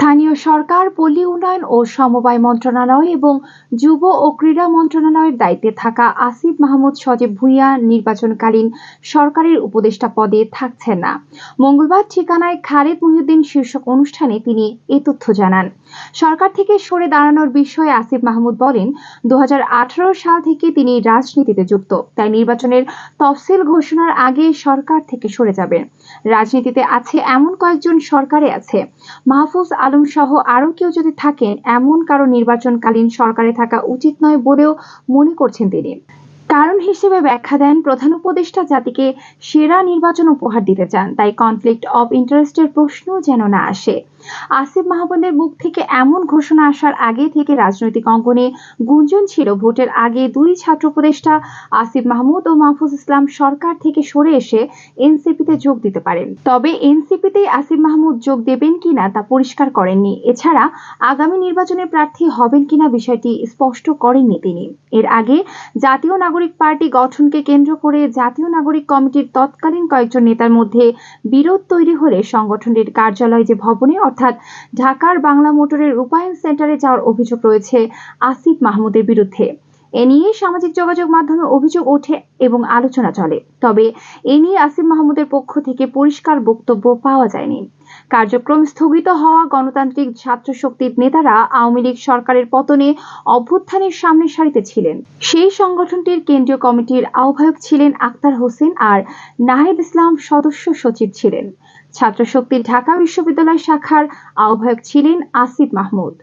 স্থানীয় সরকার, পল্লী উন্নয়ন ও সমবায় মন্ত্রণালয় এবং যুব ও ক্রীড়া মন্ত্রণালয়ের দায়িত্বে থাকা আসিফ মাহমুদ সজীব ভূঁইয়া নির্বাচনকালীন সরকারের উপদেষ্টা পদে থাকছেন না। মঙ্গলবার ঠিকানায় খালেদ মহিউদ্দিন শীর্ষক অনুষ্ঠানে তিনি এ তথ্য জানান। সরকার থেকে সরে দাঁড়ানোর বিষয়ে আসিফ মাহমুদ বলেন দু হাজার আঠারো সাল থেকে তিনি রাজনীতিতে যুক্ত, তাই নির্বাচনের তফসিল ঘোষণার আগে সরকার থেকে সরে যাবেন। রাজনীতিতে আছে এমন কয়েকজন সরকারে আছে, মাহফুজ আলম সহ আরও কেউ যদি থাকেন, এমন কারও নির্বাচনকালীন সরকারে থাকা উচিত নয় বলেও মনে করছেন তিনি। কারণ হিসেবে ব্যাখ্যা দেন, প্রধান উপদেষ্টা জাতিকে সেরা নির্বাচন উপহার দিতে চান, তাই কনফ্লিক্ট অব ইন্টারেস্টের প্রশ্ন যেন না আসে। আসিফ মাহমুদের মুখ থেকে এমন ঘোষণা আসার আগে থেকে রাজনৈতিক অঙ্গনে গুঞ্জন ছিল ভোটের আগে দুই ছাত্র উপদেষ্টা আসিফ মাহমুদ ও মাহফুজ ইসলাম সরকার থেকে সরে এসে এনসিপিতে যোগ দিতে পারেন। তবে এনসিপিতেই আসিফ মাহমুদ যোগ দেবেন কিনা তা পরিষ্কার করেননি। এছাড়া আগামী নির্বাচনে প্রার্থী হবেন কিনা বিষয়টি স্পষ্ট করেননি তিনি। এর আগে জাতীয় নাগরিক পার্টি গঠনকে কেন্দ্র করে জাতীয় নাগরিক কমিটির তৎকালীন কয়েকজন নেতার মধ্যে বিরোধ তৈরি হলে সংগঠনের কার্যালয় যে ভবনে, অর্থাৎ ঢাকার বাংলা মোটরের রূপায়ণ সেন্টারে যাওয়ার অভিযোগ রয়েছে আসিফ মাহমুদের বিরুদ্ধে। এ নিয়ে সামাজিক যোগাযোগ মাধ্যমে অভিযোগ ওঠে এবং আলোচনা চলে। তবে এ নিয়ে আসিফ মাহমুদের পক্ষ থেকে পরিষ্কার বক্তব্য পাওয়া যায়নি। কার্যক্রম স্থগিত হওয়া গণতান্ত্রিক ছাত্র শক্তির নেতারা আওয়ামী লীগ সরকারের পতনে অভ্যুত্থানের সামনে সারিতে ছিলেন। সেই সংগঠনটির কেন্দ্রীয় কমিটির আহ্বায়ক ছিলেন আক্তার হোসেন আর নাহিদ ইসলাম সদস্য সচিব ছিলেন। ছাত্র শক্তির ঢাকা বিশ্ববিদ্যালয় শাখার আহ্বায়ক ছিলেন আসিফ মাহমুদ।